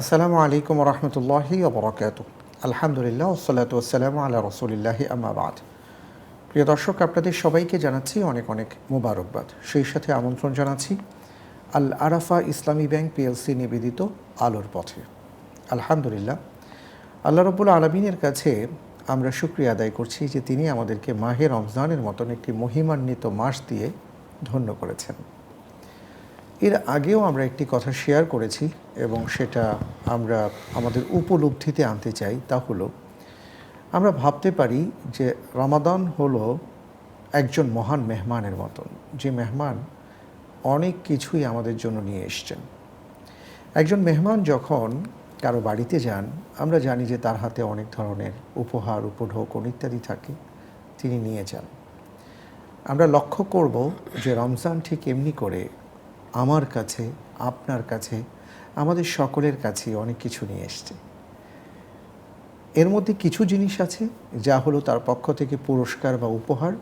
আসসালামু আলাইকুম রহমতুল্লাহি ওবরাকাত আলহামদুলিল্লাহ ওসলাত ওসালাম আল্লাহ রসুলিল্লাহি আমাবাদ প্রিয় দর্শক, আপনাদের সবাইকে জানাচ্ছি অনেক অনেক মোবারকবাদ। সেই সাথে আমন্ত্রণ জানাচ্ছি আল আরাফা ইসলামী ব্যাংক পিএলসি নিবেদিত আলোর পথে। আলহামদুলিল্লাহ, আল্লাহ রব্বুল আলমিনের কাছে আমরা শুক্রিয়া আদায় করছি যে তিনি আমাদেরকে মাহে রমজানের মতন একটি মহিমান্বিত মাস দিয়ে ধন্য করেছেন। এর আগেও আমরা একটি কথা শেয়ার করেছি এবং সেটা আমরা আমাদের উপলব্ধিতে আনতে চাই, তা হলো আমরা ভাবতে পারি যে রমাদান হলো একজন মহান মেহমানের মতন, যে মেহমান অনেক কিছুই আমাদের জন্য নিয়ে এসছেন। একজন মেহমান যখন কারও বাড়িতে যান, আমরা জানি যে তার হাতে অনেক ধরনের উপহার উপঢৌকন ইত্যাদি থাকে, তিনি নিয়ে যান। আমরা লক্ষ্য করব যে রমজান ঠিক এমনি করে আমার কাছে, আপনার কাছে, আমাদের সকলের কাছে অনেক কিছু নিয়ে এসছে। এর মধ্যে কিছু জিনিস আছে যা হলো তার পক্ষ থেকে পুরস্কার বা উপহার,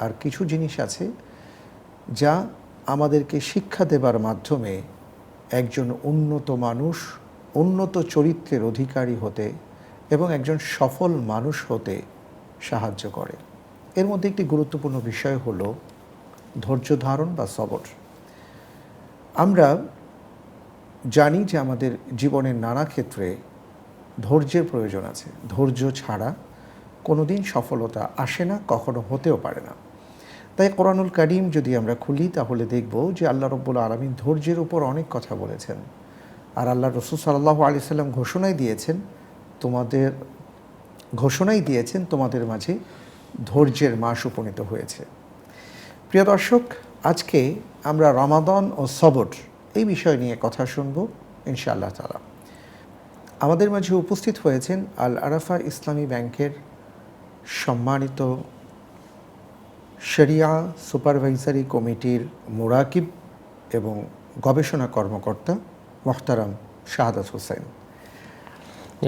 আর কিছু জিনিস আছে যা আমাদেরকে শিক্ষা দেবার মাধ্যমে একজন উন্নত মানুষ, উন্নত চরিত্রের অধিকারী হতে এবং একজন সফল মানুষ হতে সাহায্য করে। এর মধ্যে একটি গুরুত্বপূর্ণ বিষয় হলো ধৈর্য ধারণ বা সবর। আমরা জানি যে আমাদের জীবনের নানা ক্ষেত্রে ধৈর্যের প্রয়োজন আছে। ধৈর্য ছাড়া কোনো দিন সফলতা আসে না, কখনো হতেও পারে না। তাই কোরআনুল কারিম যদি আমরা খুলি, তাহলে দেখব যে আল্লাহ রব্বুল আলমিন ধৈর্যের উপর অনেক কথা বলেছেন। আর আল্লাহ রসুল সাল্লাহ আলি সাল্লাম ঘোষণাই দিয়েছেন, তোমাদের, ঘোষণাই দিয়েছেন তোমাদের মাঝে ধৈর্যের মাস উপনীত হয়েছে। প্রিয় দর্শক, আজকে আমরা রমাদন ও সবর এই বিষয় নিয়ে কথা শুনব ইনশাআল্লাহ তালা আমাদের মাঝে উপস্থিত হয়েছেন আল আরাফা ইসলামী ব্যাংকের সম্মানিত শরিয়া সুপারভাইজারি কমিটির মোরাকিব এবং গবেষণা কর্মকর্তা মোহতারাম শাহাদাত হোসেন।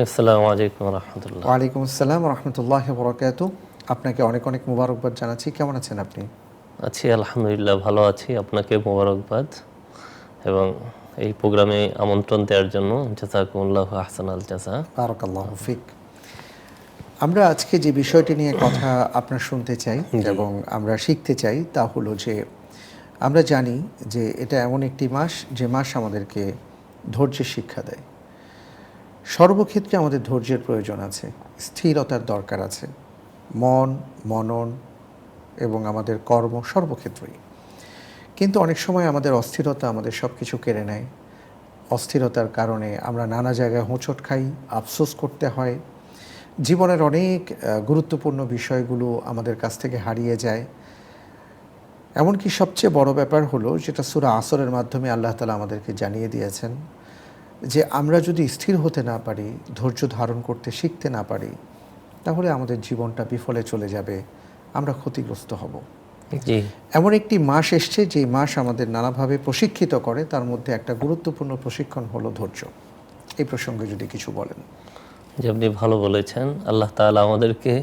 আসসালামু আলাইকুম রহমতুল্লাহ। ওয়ালাইকুম আসসালাম রহমতুল্লাহ বরকাত আপনাকে অনেক অনেক মুবারকবাদ জানাচ্ছি। কেমন আছেন আপনি? আছি আলহামদুলিল্লাহ ভালো আছি। আপনাকে মোবারকবাদ। এবং এই প্রোগ্রামে আমন্ত্রণ দেওয়ার জন্য। জাজাকুমুল্লাহ আহসান আল জাজা। বারাকাল্লাহ ফিক। আমরা আজকে যে বিষয়টি নিয়ে কথা আপনার শুনতে চাই এবং আমরা শিখতে চাই তা হলো যে আমরা জানি যে এটা এমন একটি মাস যে মাস আমাদেরকে ধৈর্যের শিক্ষা দেয়। সর্বক্ষেত্রে আমাদের ধৈর্যের প্রয়োজন আছে স্থিরতার দরকার আছে। মন মনন এবং আমাদের কর্ম সর্বক্ষেত্রেই। কিন্তু অনেক সময় আমাদের অস্থিরতা আমাদের সব কিছু কেড়ে নেয়। অস্থিরতার কারণে আমরা নানা জায়গায় হোঁচট খাই, আফসোস করতে হয়। জীবনের অনেক গুরুত্বপূর্ণ বিষয়গুলো আমাদের কাছ থেকে হারিয়ে যায়। এমনকি সবচেয়ে বড় ব্যাপার হলো যেটা সুরা আসরের মাধ্যমে আল্লাহ তালা আমাদেরকে জানিয়ে দিয়েছেন, যে আমরা যদি স্থির হতে না পারি, ধৈর্য ধারণ করতে শিখতে না পারি, তাহলে আমাদের জীবনটা বিফলে চলে যাবে, আমরা ক্ষতিগ্রস্ত হব। এমন একটি মাস এসছে যে মাস আমাদের নানাভাবে প্রশিক্ষিত করে তার মধ্যে একটা গুরুত্বপূর্ণ প্রশিক্ষণ হলো ধৈর্য। এই প্রসঙ্গে যদি কিছু বলেন। যে আপনি ভালো বলেছেন। আল্লাহ তাআলা আমাদেরকে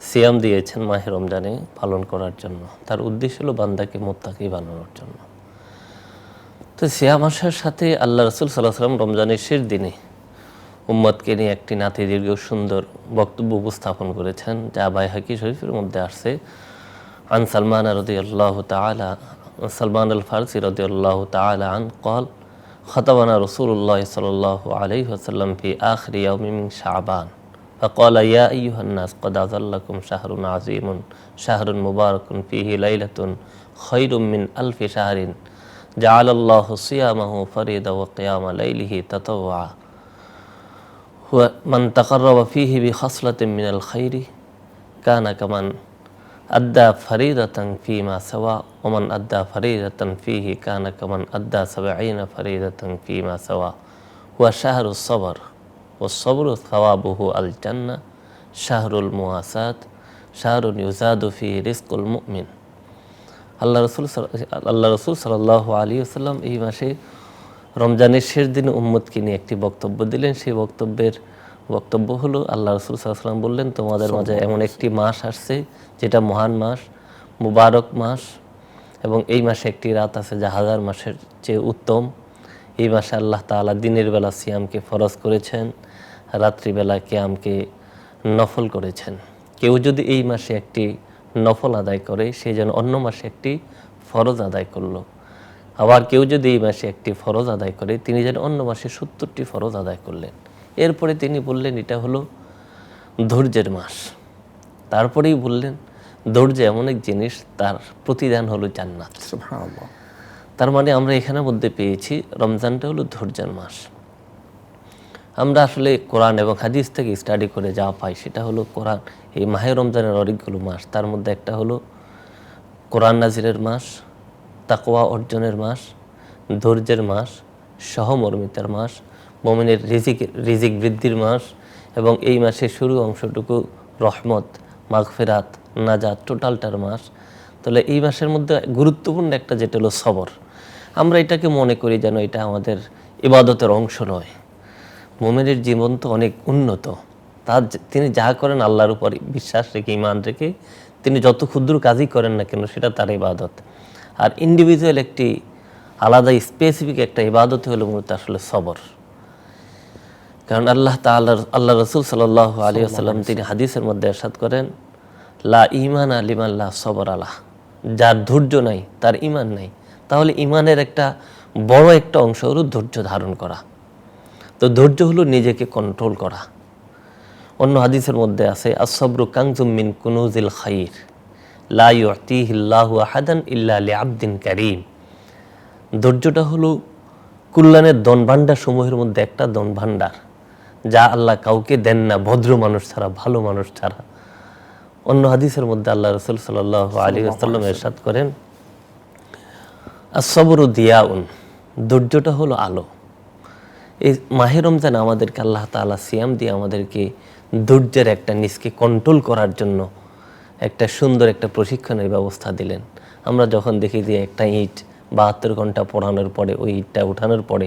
সিয়াম দিয়েছেন মাহে রমজানে পালন করার জন্য। তার উদ্দেশ্য হলো বান্দাকে মোত্তাকি বানানোর জন্য। তো সিয়াম আসার সাথে আল্লাহ রসুল সাল্লাহ সাল্লাম রমজানের শেষ দিনে উম্মদকে নিয়ে একটি নাতি দীর্ঘ সুন্দর বক্তব্য উপস্থাপন করেছেন যা বাইহাকি শরীফের মধ্যে আসছে। عن سلمان رضي الله تعالى سلمان الفارسي رضي الله تعالى عنه قال خطبنا رسول الله صلى الله عليه وسلم في آخر يوم من شعبان فقال يا أيها الناس قد أظلكم شهر عظيم شهر مبارك فيه ليلة خير من ألف شهر جعل الله صيامه فريدا وقيام ليله تطوعا ومن تقرب فيه بخصلة من الخير كان كمن أدى فريضة فيما سوى ومن أدى فريضة فيه كان كمن أدى سبعين فريضة فيما سوى هو شهر الصبر والصبر ثوابه الجنة شهر المواساة شهر يزاد فيه رزق المؤمن আল্লাহ রসুল সাল- আল্লাহ রসুল সাল্লাহ আলী আসাল্লাম এই মাসে রমজানের শেষ দিনে উম্মদকে নিয়ে একটি বক্তব্য দিলেন সেই বক্তব্যের বক্তব্য হলো আল্লাহ রসুল সাল্লাম বললেন তোমাদের মাঝে এমন একটি মাস আসছে যেটা মহান মাস মুবারক মাস এবং এই মাসে একটি রাত আছে যা হাজার মাসের চেয়ে উত্তম। এই মাসে আল্লাহ তাআলা দিনের বেলা সিয়ামকে ফরজ করেছেন রাত্রিবেলা কিয়ামকে নফল করেছেন। কেউ যদি এই মাসে একটি নফল আদায় করে সে যেন অন্য মাসে একটি ফরজ আদায় করল। আবার কেউ যদি এই মাসে একটি ফরজ আদায় করে তিনি যেন অন্য মাসে সত্তরটি ফরজ আদায় করলেন। এরপরে তিনি বললেন এটা হলো ধৈর্যের মাস। তারপরেই বললেন ধৈর্য এমন এক জিনিস তার প্রতিদান হলো জান্নাত। তার মানে আমরা এখানের মধ্যে পেয়েছি রমজানটা হলো ধৈর্যের মাস। আমরা আসলে কোরআন এবং হাদিস থেকে স্টাডি করে যা পাই সেটা হলো কোরআন। এই মাহে রমজানের অনেকগুলো মাস তার মধ্যে একটা হলো কোরআন নাজিরের মাস তাকওয়া অর্জনের মাস ধৈর্যের মাস সহমর্মিতার মাস মমিনের রিজিক রিজিক বৃদ্ধির মাস এবং এই মাসের শুরু অংশটুকু রহমত, মাগফেরাত, নাজাত টোটালটার মাস। তাহলে এই মাসের মধ্যে গুরুত্বপূর্ণ একটা যেটা হলো সবর। আমরা এটাকে মনে করি যেন এটা আমাদের ইবাদতের অংশ নয়। মোমেনের জীবন তো অনেক উন্নত। তার তিনি যা করেন আল্লাহর উপর বিশ্বাস রেখে ইমান রেখে, তিনি যত ক্ষুদ্র কাজই করেন না কেন, সেটা তার ইবাদত। আর ইন্ডিভিজুয়াল একটি আলাদা স্পেসিফিক একটা ইবাদত হলো মূলত আসলে সবর। কারণ আল্লাহ তাআলা আল্লাহ রসুল সাল্লাহ আলী আসাল্লাম তিনি হাদিসের মধ্যে এরশাদ করেন লা ইমান আলিমাল্লাহ সবর আলাহ। যার ধৈর্য নাই তার ইমান নাই। তাহলে ইমানের একটা বড় একটা অংশ হলো ধৈর্য ধারণ করা। তো ধৈর্য হলো নিজেকে কন্ট্রোল করা। অন্য হাদিসের মধ্যে আছে আসবরু কাংজুম মিন কুনুজিল খাইর লা ইউতিহিল্লাহু আহাদান ইল্লা লিআবদিন কারীম। ধৈর্যটা হলো কল্যাণের দন ভাণ্ডার সমূহের মধ্যে একটা দন ভাণ্ডার যা আল্লাহ কাউকে দেন না ভদ্র মানুষ ছাড়া ভালো মানুষ ছাড়া। অন্য হাদিসের মধ্যে আল্লাহ রসুল সাল্লাহ আলী আসাল্লাম এরশাদ করেন আসবরু দিয়াউন ধৈর্যটা হলো আলো। এই মাহে রমজান আমাদেরকে আল্লাহ তাআলা সিয়াম দিয়ে আমাদেরকে ধৈর্যের একটা নিজকে কন্ট্রোল করার জন্য একটা সুন্দর একটা প্রশিক্ষণের ব্যবস্থা দিলেন। আমরা যখন দেখি যে একটা ইট বাহাত্তর ঘণ্টা পড়ানোর পরে ওই ইটটা উঠানোর পরে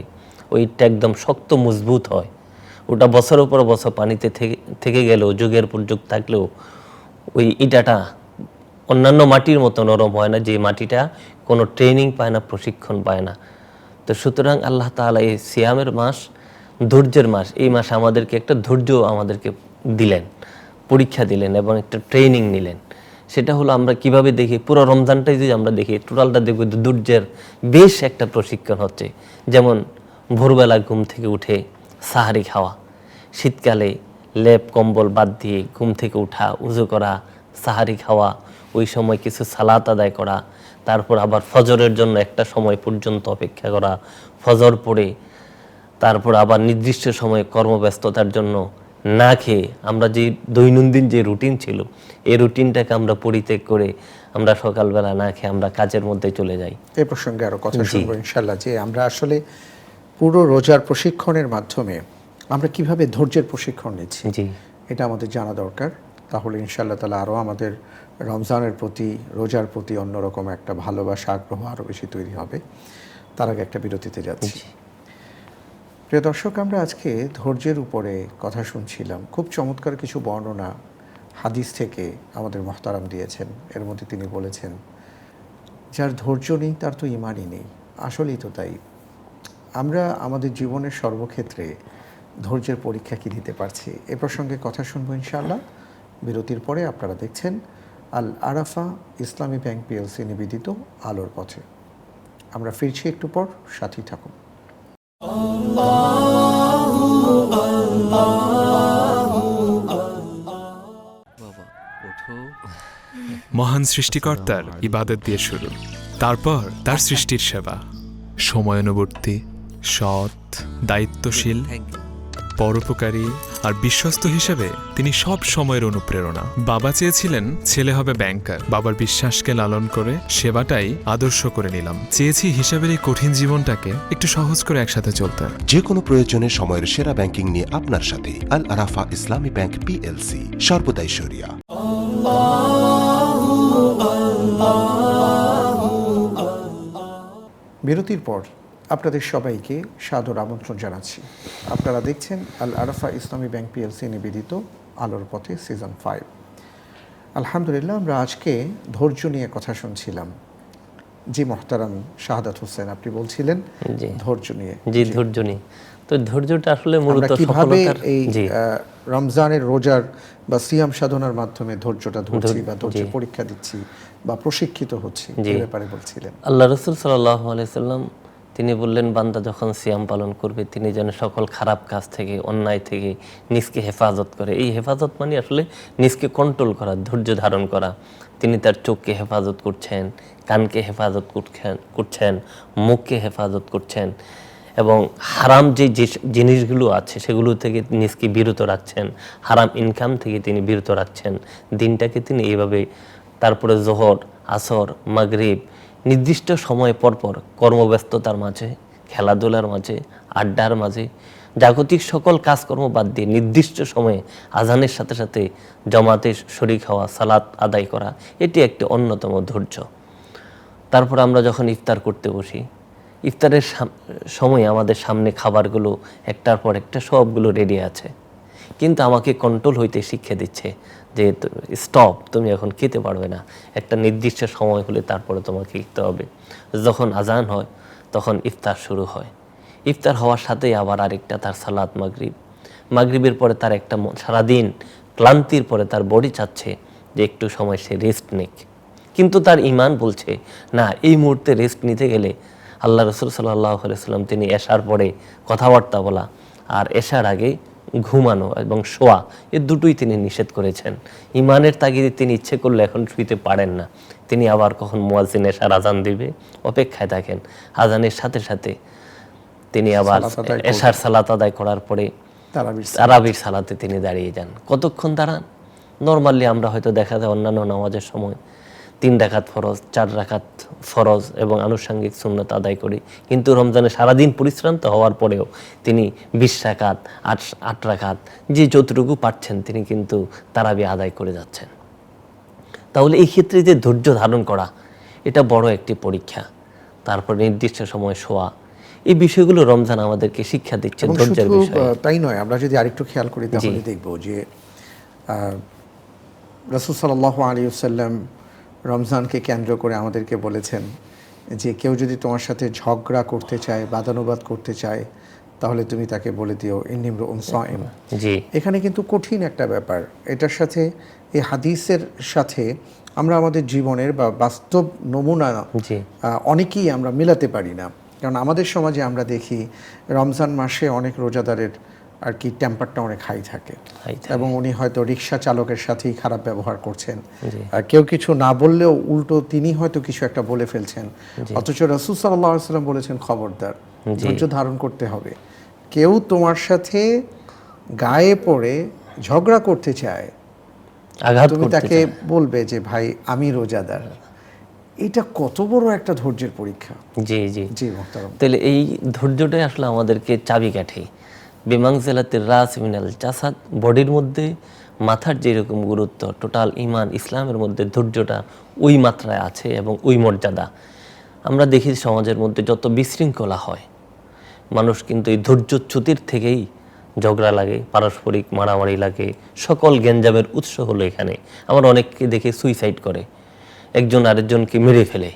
ওই ইটটা একদম শক্ত মজবুত হয়। ওটা বছরের পর বছর পানিতে থেকে গেলেও, যুগের পর যুগ থাকলেও ওই ইটাটা অন্যান্য মাটির মতো নরম হয় না, যে মাটিটা কোনো ট্রেনিং পায় না, প্রশিক্ষণ পায় না। তো সুতরাং আল্লাহ তাআলা এই সিয়ামের মাস, ধৈর্যের মাস, এই মাস আমাদেরকে একটা ধৈর্য আমাদেরকে দিলেন, পরীক্ষা দিলেন এবং একটা ট্রেনিং নিলেন। সেটা হলো আমরা কীভাবে দেখি, পুরো রমজানটাই যদি আমরা দেখি, টোটালটা দেখব ধৈর্যের বেশ একটা প্রশিক্ষণ হচ্ছে। যেমন ভোরবেলা ঘুম থেকে উঠে সাহারি খাওয়া। শীতকালে লেপ কম্বল বাদ দিয়ে ঘুম থেকে উঠা উজু করা সাহারি খাওয়া ওই সময় কিছু সালাত আদায় করা তারপর আবার ফজরের জন্য একটা সময় পর্যন্ত অপেক্ষা করা ফজর পড়ে তারপর আবার নির্দিষ্ট সময়ে কর্মব্যস্ততার জন্য না খেয়ে আমরা যে দৈনন্দিন যে রুটিন ছিল এই রুটিনটাকে আমরা পরিত্যাগ করে আমরা সকালবেলা না খেয়ে আমরা কাজের মধ্যে চলে যাই। এ প্রসঙ্গে আরও কথা শুনব ইনশাল্লাহ যে আমরা আসলে পুরো রোজার প্রশিক্ষণের মাধ্যমে আমরা কীভাবে ধৈর্যের প্রশিক্ষণ নিচ্ছি জি। এটা আমাদের জানা দরকার। তাহলে ইনশাল্লাহ তালা আরও আমাদের রমজানের প্রতি রোজার প্রতি অন্যরকম একটা ভালোবাসা আগ্রহ আরও বেশি তৈরি হবে। তার আগে একটা বিরতিতে যাচ্ছি। প্রিয় দর্শক আমরা আজকে ধৈর্যের উপরে কথা শুনছিলাম। খুব চমৎকার কিছু বর্ণনা হাদিস থেকে আমাদের মহতারাম দিয়েছেন। এর মধ্যে তিনি বলেছেন যার ধৈর্য নেই তার তো ইমানই নেই। আসলেই তো তাই। আমরা আমাদের জীবনের সর্বক্ষেত্রে ধৈর্যের পরীক্ষা কি দিতে পারছি? এ প্রসঙ্গে কথা শুনব ইনশাআল্লাহ। বিরতির পরে আপনারা দেখছেন আল আরাফা ইসলামী ব্যাংক পিএলসি নিবেদিত আলোর পথে। আমরা ফিরছি একটু পর সাথী থাকুন। মহান সৃষ্টিকর্তার ইবাদত দিয়ে শুরু। তারপর তার সৃষ্টির সেবা। সময়ানুবর্তী সৎ দায়িত্বশীল পরোপকারী আর বিশ্বস্ত হিসেবে তিনি সব সময়ের অনুপ্রেরণা। বাবা চেয়েছিলেন ছেলে হবে ব্যাংকার বাবার বিশ্বাসকে লালন করে সেবাটাই আদর্শ করে নিলাম। চেয়েছি হিসাবের এই কঠিন জীবনটাকে একটু সহজ করে একসাথে চলতে। যে কোনো প্রয়োজনে সময়ের সেরা ব্যাংকিং নিয়ে আপনার সাথে আল আরাফা ইসলামী ব্যাংক পিএলসি সর্বদাই সরিয়া। বিরতির পর আপনাদের সবাইকে সাদর আমন্ত্রণ জানাচ্ছি। আপনারা দেখছেন আল আরাফা ইসলামী ব্যাংক পিএলসি নিবেদিত আলোর পথে সিজন ফাইভ। আলহামদুলিল্লাহ আমরা আজকে ধৈর্য নিয়ে কথা শুনছিলাম। জি মোহতারাম শাহাদাত হোসেন আপনি বলছিলেন ধৈর্য নিয়ে। জি ধৈর্য নেই তো ধৈর্যটা আসলে মূলত কীভাবে এই রমজানের রোজার বা সিয়াম সাধনার মাধ্যমে ধৈর্যটা ধরছি বা ধৈর্য পরীক্ষা দিচ্ছি বা প্রশিক্ষিত হচ্ছি। এই ব্যাপারে বলছিলেন। আল্লাহ রসুল সাল্লাহ আলাইসাল্লাম তিনি বললেন, বান্দা যখন সিয়াম পালন করবে, তিনি যেন সকল খারাপ কাজ থেকে, অন্যায় থেকে নিজকে হেফাজত করে। এই হেফাজত মানে আসলে নিজকে কন্ট্রোল করা, ধৈর্য ধারণ করা। তিনি তার চোখকে হেফাজত করছেন, কানকে হেফাজত করছেন করছেন, মুখকে হেফাজত করছেন এবং হারাম যে জিনিসগুলো আছে, সেগুলো থেকে নিজকে বিরত রাখছেন। হারাম ইনকাম থেকে তিনি বিরত রাখছেন। দিনটাকে তিনি এইভাবে, তারপরে জোহর, আসর, মাগরিব নির্দিষ্ট সময় পরপর কর্মব্যস্ততার মাঝে, খেলাধুলার মাঝে, আড্ডার মাঝে, জাগতিক সকল কাজকর্ম বাদ দিয়ে নির্দিষ্ট সময়ে আজানের সাথে সাথে জমাতে শরিক হওয়া, সালাত আদায় করা, এটি একটি অন্যতম ধৈর্য। তারপর আমরা যখন ইফতার করতে বসি, ইফতারের সাম- সময় আমাদের সামনে খাবারগুলো একটার পর একটা সবগুলো রেডি আছে। কিন্তু আমাকে কন্ট্রোল হইতে শিক্ষা দিচ্ছে যে স্টপ তুমি এখন খেতে পারবে না। একটা নির্দিষ্ট সময় হলে তারপরে তোমাকে খেতে হবে। যখন আজান হয়, তখন ইফতার শুরু হয়। ইফতার হওয়ার সাথেই আবার আরেকটা তার সালাত মাগরিব। মাগরিবের পরে তার একটা সারাদিন ক্লান্তির পরে তার বডি চাচ্ছে যে একটু সময় সে রেস্ট নিক। কিন্তু তার ইমান বলছে, না, এই মুহূর্তে রেস্ট নিতে গেলে আল্লাহ রসুল সাল্লাহ সাল্লাম তিনি এশার পরে কথাবার্তা বলা। আর এশার আগে ঘুমানো এবং শোয়া এ দুটোই তিনি নিষেধ করেছেন। ইমানের তাগিদে তিনি ইচ্ছে করলে এখন শুইতে পারেন না। তিনি আবার কখন মুয়াজ্জিন এশার আজান দিবে? অপেক্ষায় থাকেন। আজানের সাথে সাথে তিনি আবার এশার সালাত আদায় করার পরে তারাবির সালাতে তিনি দাঁড়িয়ে যান। কতক্ষণ দাঁড়ান? নর্মালি আমরা হয়তো দেখা যায় অন্যান্য নামাজের সময় তিন রাকাত ফরজ চার রাকাত ফরজ এবং আনুষঙ্গিক সুন্নত আদায় করি। কিন্তু রমজানে সারাদিন পরিশ্রান্ত হওয়ার পরেও তিনি বিশ রাকাত আট আট রাকাত যে যতটুকু পাচ্ছেন তিনি কিন্তু তারাবি আদায় করে যাচ্ছেন। তাহলে এই ক্ষেত্রে যে ধৈর্য ধারণ করা এটা বড় একটি পরীক্ষা। তারপর নির্দিষ্ট সময় শোয়া এই বিষয়গুলো রমজান আমাদেরকে শিক্ষা দিচ্ছে ধৈর্যের বিষয়। তাই নয় আমরা যদি আরেকটু খেয়াল করি তাহলে দেখব যে রসুল সাল্লাহ আলী সাল্লাম রমজানকে কেন্দ্র করে আমাদেরকে বলেছেন যে কেউ যদি তোমার সাথে ঝগড়া করতে চায় বাদানুবাদ করতে চায় তাহলে তুমি তাকে বলে দিও ইন্নিমর উনসাইম জি। এখানে কিন্তু কঠিন একটা ব্যাপার। এটার সাথে এই হাদিসের সাথে আমরা আমাদের জীবনের বা বাস্তব নমুনা অনেকেই আমরা মেলাতে পারি না। কারণ আমাদের সমাজে আমরা দেখি রমজান মাসে অনেক রোজাদারের আর কি টেম্পারটা অনেক হাই থাকে। এবং উনি হয়তো রিক্সা চালকের সাথেই খারাপ ব্যবহার করছেন। কেউ কিছু না বললেও উল্টো তিনি হয়তো কিছু একটা বলে ফেলছেন। অথচ রসুল সাল্লাহ সাল্লাম বলেছেন খবরদার ধৈর্য ধারণ করতে হবে। কেউ তোমার সাথে গায়ে পড়ে ঝগড়া করতে চায় আঘাত তুমি তাকে বলবে যে ভাই আমি রোজাদার। এটা কত বড় একটা ধৈর্যের পরীক্ষা। জি জি। জি তাহলে এই ধৈর্যটাই আসলে আমাদেরকে চাবিকাঠি। বিমাংসেলাতে রাস মিনাল চাষাদ বডির মধ্যে মাথার যেরকম গুরুত্ব, টোটাল ইমান ইসলামের মধ্যে ধৈর্যটা ওই মাত্রায় আছে এবং ওই মর্যাদা। আমরা দেখি সমাজের মধ্যে যত বিশৃঙ্খলা হয়, মানুষ কিন্তু এই ধৈর্যচ্যুতির থেকেই ঝগড়া লাগে, পারস্পরিক মারামারি লাগে, সকল গ্যাঞ্জামের উৎস হলো এখানে। আমরা অনেককে দেখে সুইসাইড করে। একজন আরেকজনকে মেরে ফেলে।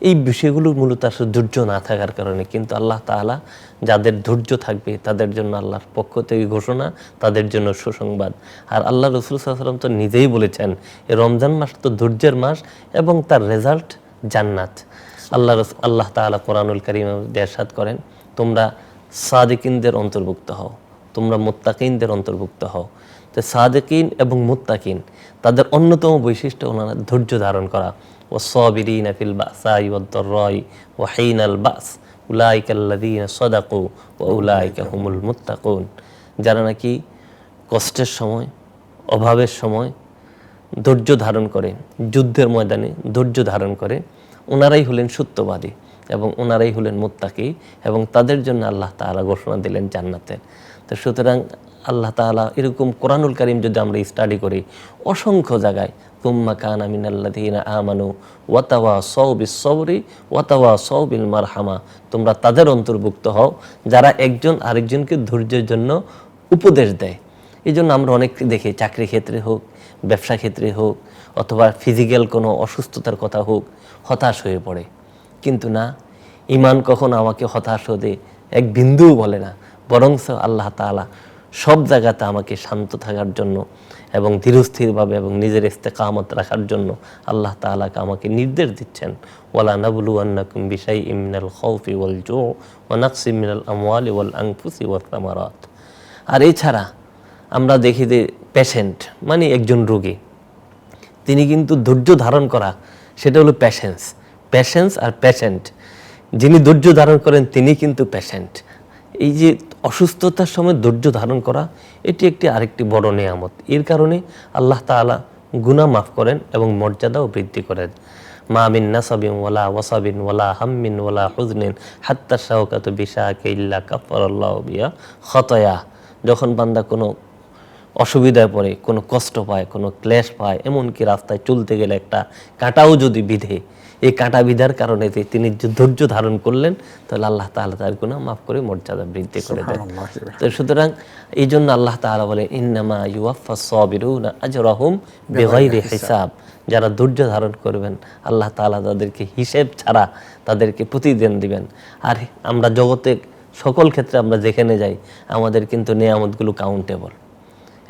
এই বিষয়গুলো মূলত আসলে ধৈর্য না থাকার কারণে কিন্তু আল্লাহ তাআলা যাদের ধৈর্য থাকবে তাদের জন্য আল্লাহর পক্ষ থেকে ঘোষণা, তাদের জন্য সুসংবাদ। আর আল্লাহ রসুল সাল্লাম তো নিজেই বলেছেন রমজান মাস তো ধৈর্যের মাস এবং তার রেজাল্ট জান্নাত। আল্লাহ রস- আল্লাহ তাআলা কোরআনুল করিম দেশাদ করেন, তোমরা সাদিকিনদের অন্তর্ভুক্ত হও, তোমরা মুত্তাকিনদের অন্তর্ভুক্ত হও। তো সাদেকিন এবং মুত্তাকিন, তাদের অন্যতম বৈশিষ্ট্য ওনারা ধৈর্য ধারণ করা। বাসাই ওয়াদ-দাররাই ওয়া হিনাল বাস উলাইকা আল্লাযীনা সাদাকু ওয়া উলাইকা হুমুল মুত্তাকুন যারা নাকি কষ্টের সময়, অভাবের সময় ধৈর্য ধারণ করে, যুদ্ধের ময়দানে ধৈর্য ধারণ করে, ওনারাই হলেন সত্যবাদী এবং ওনারাই হলেন মুত্তাকি এবং তাদের জন্য আল্লাহ তাআলা ঘোষণা দিলেন জান্নাতের তো সুতরাং আল্লাহ তাআলা এরকম কোরআনুল কারীম যদি আমরা স্টাডি করি, অসংখ্য জায়গায় তোমরা তাদের অন্তর্ভুক্ত হও, যারা একজন আরেকজনকে ধৈর্যের জন্য উপদেশ দেয়। এই জন্য আমরা অনেক দেখি, চাকরি ক্ষেত্রে হোক, ব্যবসা ক্ষেত্রে হোক, অথবা ফিজিক্যাল কোনো অসুস্থতার কথা হোক, হতাশ হয়ে পড়ে। কিন্তু না ইমান কখন আমাকে হতাশ হতে এক বিন্দুও বলে না। বরং আল্লাহ তাআলা সব জায়গাতে আমাকে শান্ত থাকার জন্য এবং ধীরস্থিরভাবে এবং নিজের ইস্তেকামত রাখার জন্য আল্লাহ তাআলাকে আমাকে নির্দেশ দিচ্ছেন। ওয়ালা নাবলু আন্নাকুম বিশাই ইমিনাল খৌফি ওয়াল জো ওয়া নাকসি মিনাল আমওয়ালি ওয়াল আনফুসি ওয়াল আর এছাড়া আমরা দেখি যে পেশেন্ট মানে একজন রোগী, তিনি কিন্তু ধৈর্য ধারণ করা, সেটা হলো প্যাশেন্স প্যাশেন্স আর পেশেন্ট যিনি ধৈর্য ধারণ করেন, তিনি কিন্তু পেশেন্ট এই যে অসুস্থতার সময় ধৈর্য ধারণ করা, এটি একটি আরেকটি বড় নেয়ামত। এর কারণে আল্লাহ তাআলা গুনাহ মাফ করেন এবং মর্যাদাও বৃদ্ধি করেন। মা মিন নাসাবিন ওয়ালা ওয়াসাবিন ওয়ালা হাম্মিন ওয়ালা হুজনিন হাত্তা শাওকাত বিশাকে ইল্লা কাফারাল্লাহু বিয়া খতয়া। যখন বান্দা কোনো অসুবিধায় পড়ে, কোনো কষ্ট পায়, কোনো ক্লেশ পায়, এমনকি রাস্তায় চলতে গেলে একটা কাঁটাও যদি বিধে এই কাঁটা বিধার কারণে তিনি ধৈর্য ধারণ করলেন তাহলে আল্লাহ তাআলা তার গুনাহ মাফ করে মর্যাদা বৃদ্ধি করে দেন। তো সুতরাং এই জন্য আল্লাহ তাআলা বলে ইন্নামা ইউয়াফা সাবিরুনা আজরাহুম বিগাইরি হিসাব। যারা ধৈর্য ধারণ করবেন আল্লাহ তাআলা তাদেরকে হিসেব ছাড়া তাদেরকে প্রতিদিন দিবেন। আর আমরা জগতে সকল ক্ষেত্রে আমরা যেখানে যাই আমাদের কিন্তু নেয়ামতগুলো কাউন্টেবল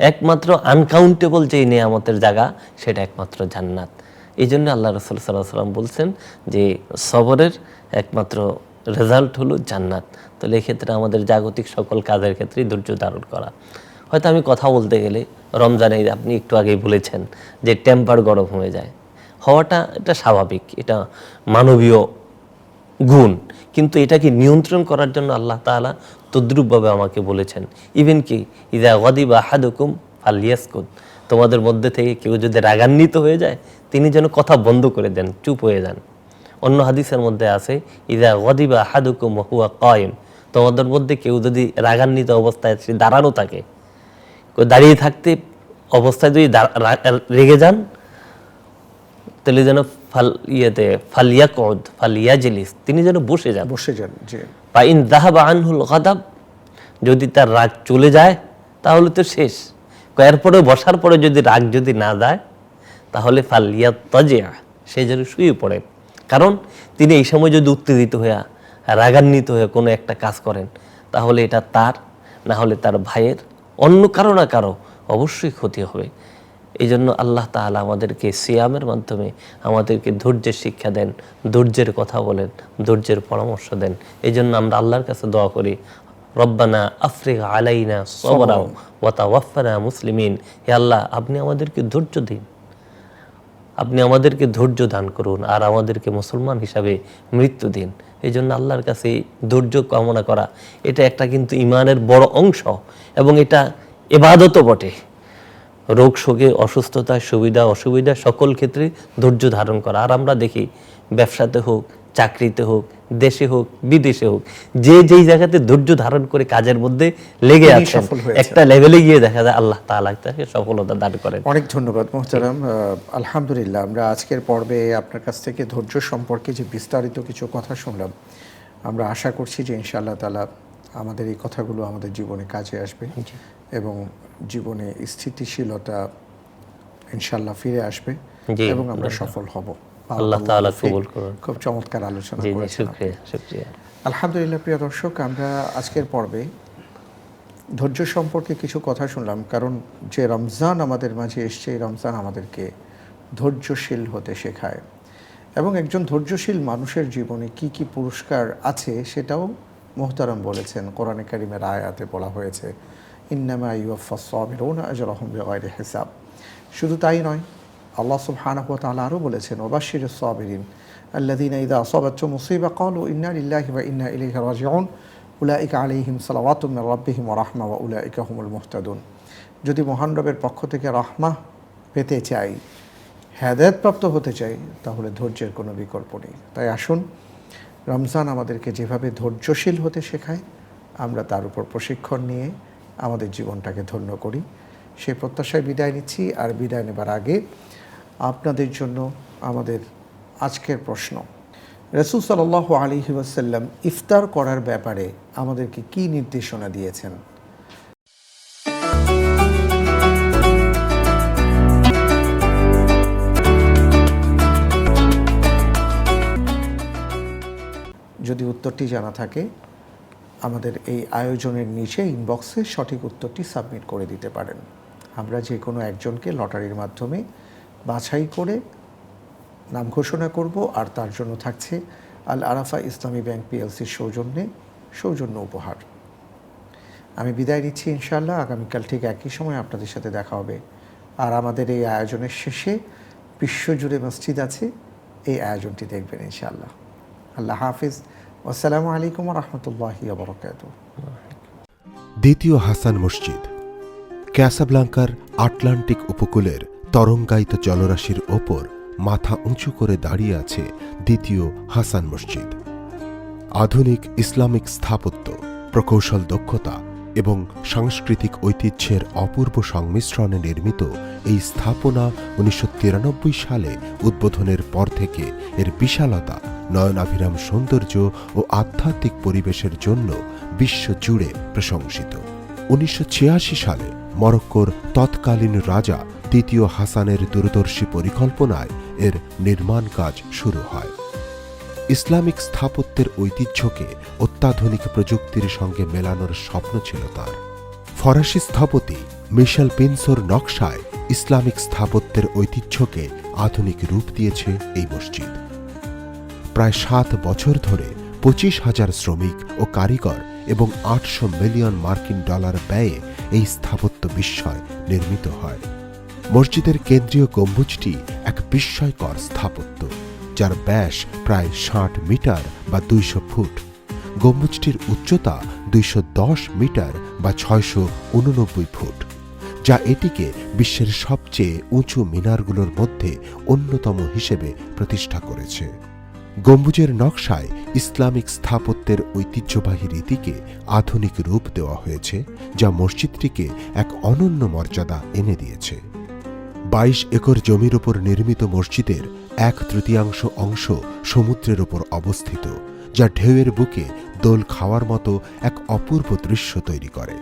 একমাত্র আনকাউন্টেবল যেই নেয়ামতের জায়গা সেটা একমাত্র জান্নাত। এই জন্য আল্লাহ রসুল সাল্লাহ সাল্লাম বলছেন যে সবরের একমাত্র রেজাল্ট হলো জান্নাত। তাহলে এক্ষেত্রে আমাদের জাগতিক সকল কাজের ক্ষেত্রেই ধৈর্য ধারণ করা। হয়তো আমি কথা বলতে গেলে রমজানে আপনি একটু আগেই বলেছেন যে টেম্পার গরম হয়ে যায়। হওয়াটা এটা স্বাভাবিক, এটা মানবীয় গুণ। কিন্তু এটাকে নিয়ন্ত্রণ করার জন্য আল্লাহ তাআলা তদ্রুপভাবে আমাকে বলেছেন। ইভেন কি ইদা গদিবা আহাদুকুম ফালিয়াসকুত তোমাদের মধ্যে থেকে কেউ যদি রাগান্বিত হয়ে যায় তিনি যেন কথা বন্ধ করে দেন চুপ হয়ে যান। অন্য হাদিসের মধ্যে আছে ইদা গদিবা আহাদুকুম হুয়া কয়েম তোমাদের মধ্যে কেউ যদি রাগান্বিত অবস্থায় সে দাঁড়ানো থাকে দাঁড়িয়ে থাকতে অবস্থায় যদি রেগে যান তাহলে যেন ফাল ইয়েতে ফালিয়া কদ ফালিয়া জেলিস তিনি যেন বসে যান। বসে যান বা ইন দাহাবা আনহুল গাদাব যদি তার রাগ চলে যায় তাহলে তো শেষ। এরপরে বসার পরে যদি রাগ যদি না যায়, তাহলে ফালিয়া তজিয়া সে যেন শুয়ে পড়ে কারণ তিনি এই সময় যদি উত্তেজিত হয়ে রাগান্বিত হয়ে কোনো একটা কাজ করেন, তাহলে এটা তার, না হলে তার ভাইয়ের, অন্য কারও না কারও অবশ্যই ক্ষতি হবে। এই জন্য আল্লাহ তাআলা আমাদেরকে সিয়ামের মাধ্যমে আমাদেরকে ধৈর্যের শিক্ষা দেন, ধৈর্যের কথা বলেন, ধৈর্যের পরামর্শ দেন। এই জন্য আমরা আল্লাহর কাছে দোয়া করি রব্বানা আফরিক আলাইনা সবরাও ওয়াতা ওয়াফানা মুসলিমিন। হে আল্লাহ আপনি আমাদেরকে ধৈর্য দিন। আপনি আমাদেরকে ধৈর্য দান করুন আর আমাদেরকে মুসলমান হিসাবে মৃত্যু দিন। এই জন্য আল্লাহর কাছে ধৈর্য কামনা করা এটা একটা কিন্তু ইমানের বড় অংশ এবং এটা এবাদতও বটে। রোগ শোকে অসুস্থতায় সুবিধা অসুবিধা সকল ক্ষেত্রে ধৈর্য ধারণ করা। আর আমরা দেখি ব্যবসাতে হোক চাকরিতে হোক দেশে হোক বিদেশে হোক যে যেই জায়গাতে ধৈর্য ধারণ করে কাজের মধ্যে লেগে আছেন একটা লেভেলে গিয়ে দেখা যায় আল্লাহ তাআলা তাকে সফলতা দান করেন। অনেক ধন্যবাদ মোহতারাম। আলহামদুলিল্লাহ আমরা আজকের পর্বে আপনার কাছ থেকে ধৈর্য সম্পর্কে যে বিস্তারিত কিছু কথা শুনলাম আমরা আশা করছি যে ইনশাআল্লাহ তালা আমাদের এই কথাগুলো আমাদের জীবনে কাজে আসবে এবং জীবনে স্থিতিশীলতা ইনশাল্লাহ ফিরে আসবে এবং আমরা সফল হব। আল্লাহ তাআলা কবুল করুন। খুব চমৎকার আলোচনা করেছেন আলহামদুলিল্লাহ প্রিয় দর্শক আমরা আজকের পর্বে ধৈর্য সম্পর্কে কিছু কথা শুনলাম কারণ যে রমজান আমাদের মাঝে এসছে এই রমজান আমাদেরকে ধৈর্যশীল হতে শেখায়। এবং একজন ধৈর্যশীল মানুষের জীবনে কি কি পুরস্কার আছে সেটাও মোহতারাম বলেছেন। কোরআনে কারিমের আয়াতে বলা হয়েছে ইন্নামা ইউফা সাবিরুন আজরাহুম বিগাইরি হিসাব। শুধু তাই নয় আল্লাহ সুবহানাহুয়া তাআলা আরও বলেছেন ওবাশির সাবিরিন আল্লাদিন ইদা আসাবাচ্চ মুসিবা কল ও ইন্না ইল্লাহ বা ইন্না ইলাইহি রাজিউন, উলাইকা আলাইহিম সালাওয়াতুম রাব্বিহিম ওয়া রাহমা ওয়া উলাইকা হুমুল মুহতাদুন। যদি মহান রবের পক্ষ থেকে রাহমা পেতে চাই হেদায়তপ্রাপ্ত হতে চাই, তাহলে ধৈর্যের কোনো বিকল্প নেই। তাই আসুন, রমজান আমাদেরকে যেভাবে ধৈর্যশীল হতে শেখায়, আমরা তার উপর প্রশিক্ষণ নিয়ে আমাদের জীবনটাকে ধন্য করি। সেই প্রত্যাশায় বিদায় নিচ্ছি, আর বিদায় নেবার আগে আপনাদের জন্য আমাদের আজকের প্রশ্ন। রসুল সাল্লাহ আলী ওয়াসাল্লাম ইফতার করার ব্যাপারে আমাদেরকে কি নির্দেশনা দিয়েছেন? যদি উত্তরটি জানা থাকে, আমাদের এই আয়োজনের নিচে ইনবক্সে সঠিক উত্তরটি সাবমিট করে দিতে পারেন। আমরা যে কোনো একজনকে লটারির মাধ্যমে বাছাই করে নাম ঘোষণা করব আর তার জন্য থাকছে আল আরাফা ইসলামী ব্যাংক পিএলসির সৌজন্যে সৌজন্য উপহার। আমি বিদায় নিচ্ছি ইনশাআল্লাহ। আগামীকাল ঠিক একই সময় আপনাদের সাথে দেখা হবে। আর আমাদের এই আয়োজনের শেষে বিশ্বজুড়ে মসজিদ আছে, এই আয়োজনটি দেখবেন ইনশাআল্লাহ। আল্লাহ হাফিজ। আসসালামু আলাইকুম রহমতুল্লাহি বরকাত দ্বিতীয় হাসান মসজিদ, ক্যাসাব্লাঙ্কার আটলান্টিক উপকূলের তরঙ্গায়িত জলরাশির ওপর মাথা উঁচু করে দাঁড়িয়ে আছে দ্বিতীয় হাসান মসজিদ। আধুনিক ইসলামিক স্থাপত্য, প্রকৌশল দক্ষতা এবং সাংস্কৃতিক ঐতিহ্যের অপূর্ব সংমিশ্রণে নির্মিত এই স্থাপনা উনিশশো তিরানব্বই সালে উদ্বোধনের পর থেকে এর বিশালতা, নয়নাভিরাম সৌন্দর্য ও আধ্যাত্মিক পরিবেশের জন্য বিশ্বজুড়ে প্রশংসিত। উনিশশো ছিয়াশি সালে মরক্কোর তৎকালীন রাজা দ্বিতীয় হাসানের দূরদর্শী পরিকল্পনায় এর নির্মাণ কাজ শুরু হয়। ইসলামিক স্থাপত্যের ঐতিহ্যকে অত্যাধুনিক প্রযুক্তির সঙ্গে মেলানোর স্বপ্ন ছিল তার। ফরাসি স্থপতি মিশেল পিনসোর নকশায় ইসলামিক স্থাপত্যের ঐতিহ্যকে আধুনিক রূপ দিয়েছে এই মসজিদ। প্রায় সাত বছর ধরে পঁচিশ হাজার শ্রমিক ও কারিগর এবং আটশো মিলিয়ন মার্কিন ডলার ব্যয়ে এই স্থাপত্য বিস্ময় নির্মিত হয়। মসজিদের কেন্দ্রীয় গম্বুজটি এক বিস্ময়কর স্থাপত্য, যার ব্যাস প্রায় ষাট মিটার বা দুইশো ফুট। গম্বুজটির উচ্চতা দুইশো দশ মিটার বা ছয়শো উননব্বই ফুট, যা এটিকে বিশ্বের সবচেয়ে উঁচু মিনারগুলোর মধ্যে অন্যতম হিসেবে প্রতিষ্ঠা করেছে। গম্বুজের নকশায় ইসলামিক স্থাপত্যের ঐতিহ্যবাহী রীতিকে আধুনিক রূপ দেওয়া হয়েছে, যা মসজিদটিকে এক অনন্য মর্যাদা এনে দিয়েছে। বাইশ একর জমির ওপর নির্মিত মসজিদের এক তৃতীয়াংশ অংশ সমুদ্রের ওপর অবস্থিত, যা ঢেউয়ের বুকে দোল খাওয়ার মতো এক অপূর্ব দৃশ্য তৈরি করে।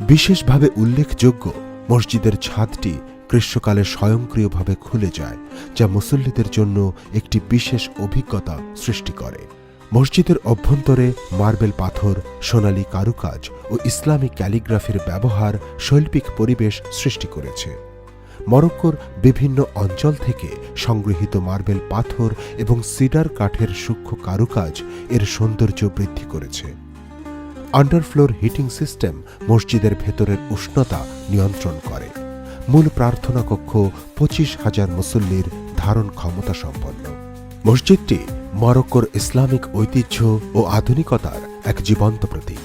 বিশেষভাবে উল্লেখযোগ্য মসজিদের ছাদটি গ্রীষ্মকালে স্বয়ংক্রিয়ভাবে খুলে যায়, যা মুসল্লিদের জন্য একটি বিশেষ অভিজ্ঞতা সৃষ্টি করে। মসজিদের অভ্যন্তরে মার্বেল পাথর, সোনালী কারুকাজ ও ইসলামিক ক্যালিগ্রাফির ব্যবহার শৈল্পিক পরিবেশ সৃষ্টি করেছে। মরক্কোর বিভিন্ন অঞ্চল থেকে সংগৃহীত মার্বেল পাথর এবং সিডার কাঠের সূক্ষ্ম কারুকাজ এর সৌন্দর্য বৃদ্ধি করেছে। আন্ডারফ্লোর হিটিং সিস্টেম মসজিদের ভেতরের উষ্ণতা নিয়ন্ত্রণ করে। মূল প্রার্থনা কক্ষ পঁচিশ হাজার মুসল্লির ধারণ ক্ষমতা সম্পন্ন। মসজিদটি মরক্কোর ইসলামিক ঐতিহ্য ও আধুনিকতার এক জীবন্ত প্রতীক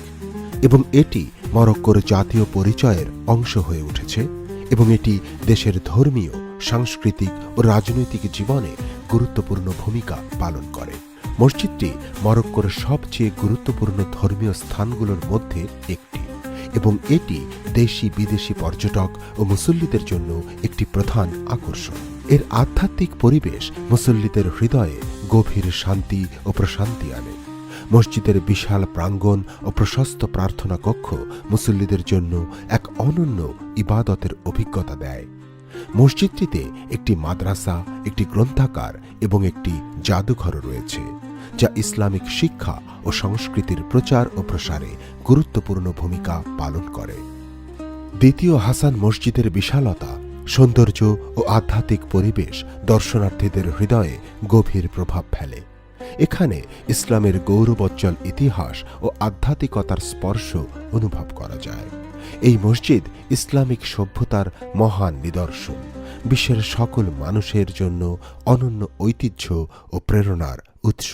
এবং এটি মরক্কোর জাতীয় পরিচয়ের অংশ হয়ে উঠেছে। এবং এটি দেশের ধর্মীয়, সাংস্কৃতিক ও রাজনৈতিক জীবনে গুরুত্বপূর্ণ ভূমিকা পালন করে। মসজিদটি মরক্কোর সবচেয়ে গুরুত্বপূর্ণ ধর্মীয় স্থানগুলোর মধ্যে একটি এবং এটি দেশি বিদেশি পর্যটক ও মুসল্লিদের জন্য একটি প্রধান আকর্ষণ। এর আধ্যাত্মিক পরিবেশ মুসল্লিদের হৃদয়ে গভীর শান্তি ও প্রশান্তি আনে। মসজিদের বিশাল প্রাঙ্গণ ও প্রশস্ত প্রার্থনা কক্ষ মুসল্লিদের জন্য এক অনন্য ইবাদতের অভিজ্ঞতা দেয়। মসজিদটিতে একটি মাদ্রাসা, একটি গ্রন্থাগার এবং একটি জাদুঘর রয়েছে, যা ইসলামিক শিক্ষা ও সংস্কৃতির প্রচার ও প্রসারে গুরুত্বপূর্ণ ভূমিকা পালন করে। দ্বিতীয় হাসান মসজিদের বিশালতা, সৌন্দর্য ও আধ্যাত্মিক পরিবেশ দর্শনার্থীদের হৃদয়ে গভীর প্রভাব ফেলে। এখানে ইসলামের গৌরবোজ্জ্বল ইতিহাস ও আধ্যাত্মিকতার স্পর্শ অনুভব করা যায়। এই মসজিদ ইসলামিক সভ্যতার মহান নিদর্শন, বিশ্বের সকল মানুষের জন্য অনন্য ঐতিহ্য ও প্রেরণার উৎস।